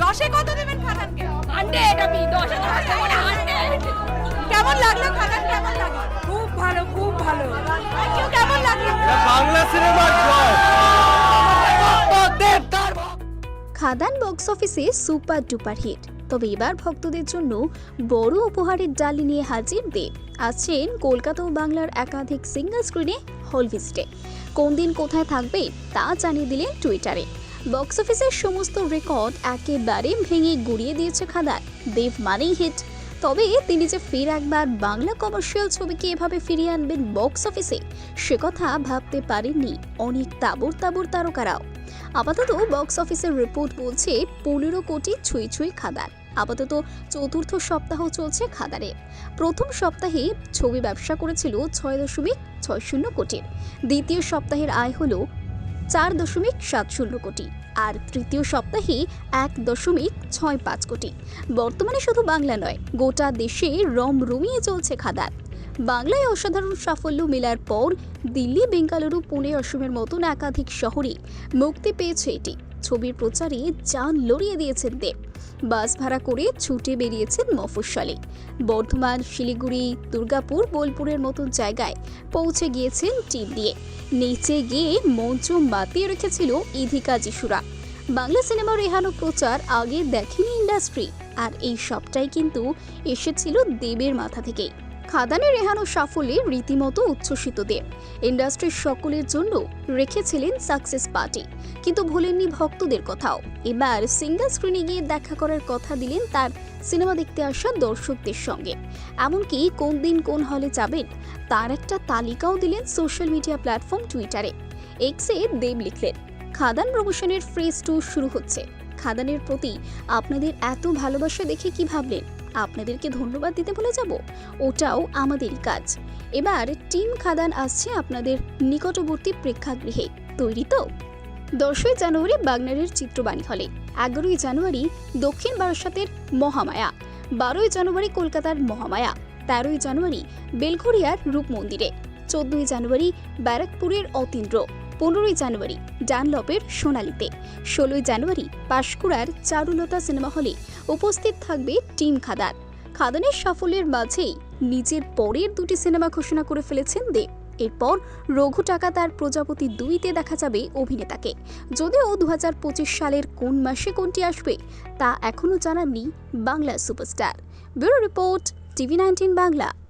দশে কত দেবেন খাদানকে হান্ড্রেড আমি দশে কেমন লাগল খাদান কেমন লাগল খুব ভালো খুব ভালো। কেমন লাগল? বাংলা সিনেমার খাদান বক্স অফিসে সুপার ডুপার হিট। তবে এবার ভক্তদের জন্য বড় উপহারের ডালি নিয়ে হাজির দেব। আছেন কলকাতা ও বাংলার একাধিক সিঙ্গল স্ক্রিনে হল ভিজিটে কোন দিন কোথায় থাকবে তা জানিয়ে দিলেন টুইটারে। বক্স অফিসের সমস্ত রেকর্ড একেবারে ভেঙে গুড়িয়ে দিয়েছে খাদার দেব মানেই হিট। তবে তিনি যে ফের একবার বাংলা কমার্শিয়াল ছবিকে এভাবে ফিরিয়ে আনবেন বক্স অফিসে, সে কথা ভাবতে পারেননি অনেক তাবর তাবর তারকারাও। আপাতত বক্স অফিসের রিপোর্ট বলছে পনেরো কোটি ছুঁই ছুঁই খাদার আপাতত চতুর্থ সপ্তাহ চলছে খাদারে প্রথম সপ্তাহে ছবি ব্যবসা করেছিল ছয় দশমিক ছয় শূন্য কোটির। দ্বিতীয় সপ্তাহের আয় হলো চার দশমিক সাত শূন্য কোটি আর তৃতীয় সপ্তাহে এক দশমিক ছয় পাঁচ কোটি। বর্তমানে শুধু বাংলা নয়, গোটা দেশে রম রমিয়ে চলছে খাদার বাংলায় অসাধারণ সাফল্য মেলার পর দিল্লি, বেঙ্গালুরু, পুনে, অসমের মতন একাধিক শহরে মুক্তি পেয়েছে এটি। ছবির প্রচারে যান লড়িয়ে দিয়েছেন দেব। বাস ভাড়া করে ছুটে বেরিয়েছেন মফস্বলে। বর্ধমান, শিলিগুড়ি, দুর্গাপুর, বোলপুরের মতন জায়গায় পৌঁছে গিয়েছেন টিম দিয়ে। নিচে গিয়ে মঞ্চ মাতিয়ে রেখেছিল ইধিকা যিশুরা। বাংলা সিনেমার এহানো প্রচার আগে দেখেনি ইন্ডাস্ট্রি, আর এই সবটাই কিন্তু এসেছিল দেবের মাথা থেকেই। খাদানের রেহানো সাফল্যে রীতিমতো উচ্ছ্বসিত দেব। ইন্ডাস্ট্রির সকলের জন্য রেখেছিলেন সাকসেস পার্টি। কিন্তু ভুলেননি ভক্তদের কথাও। এবার সিঙ্গেল স্ক্রিনে গিয়ে দেখা করার কথা দিলেন তার সিনেমা দেখতে আসা দর্শকদের সঙ্গে। এমনকি কোন দিন কোন হলে যাবেন, তার একটা তালিকাও দিলেন সোশ্যাল মিডিয়া প্ল্যাটফর্ম টুইটারে। এক্সে দেব লিখলেন, খাদান প্রমোশনের ফ্রেজ টু শুরু হচ্ছে। খাদানের প্রতি আপনাদের এত ভালোবাসা দেখে কি ভাবলেন? আপনাদেরকে ধন্যবাদ দিতে ভুলে যাব। ওটাও আমাদেরই কাজ। এবার টিম খাদান আসছে আপনাদের নিকটবর্তী প্রেক্ষাগৃহে। তৈরি তো? দশই জানুয়ারি বাগনারের চিত্রবাণী হলে, এগারোই জানুয়ারি দক্ষিণ বারাসাতের মহামায়া, বারোই জানুয়ারি কলকাতার মহামায়া, তেরোই জানুয়ারি বেলঘরিয়ার রূপ মন্দিরে চোদ্দই জানুয়ারি ব্যারাকপুরের অতীন্দ্র। পনেরোই জানুয়ারি ডানলপের সোনালিতে। ষোলোই জানুয়ারি পাঁশকুড়ার চারুলতা সিনেমা হলে উপস্থিত থাকবে টিম খাদান। খাদানের সাফল্যের মাঝেই নিজের পরের দুটি সিনেমা ঘোষণা করে ফেলেছেন দেব। এরপর রঘু টাকা তার প্রজাপতি দুইতে দেখা যাবে অভিনেতাকে। যদিও দু হাজার পঁচিশ সালের কোন মাসে কোনটি আসবে, তা এখনও জানাননি Bangla superstar. Bureau report TV nineteen Bangla.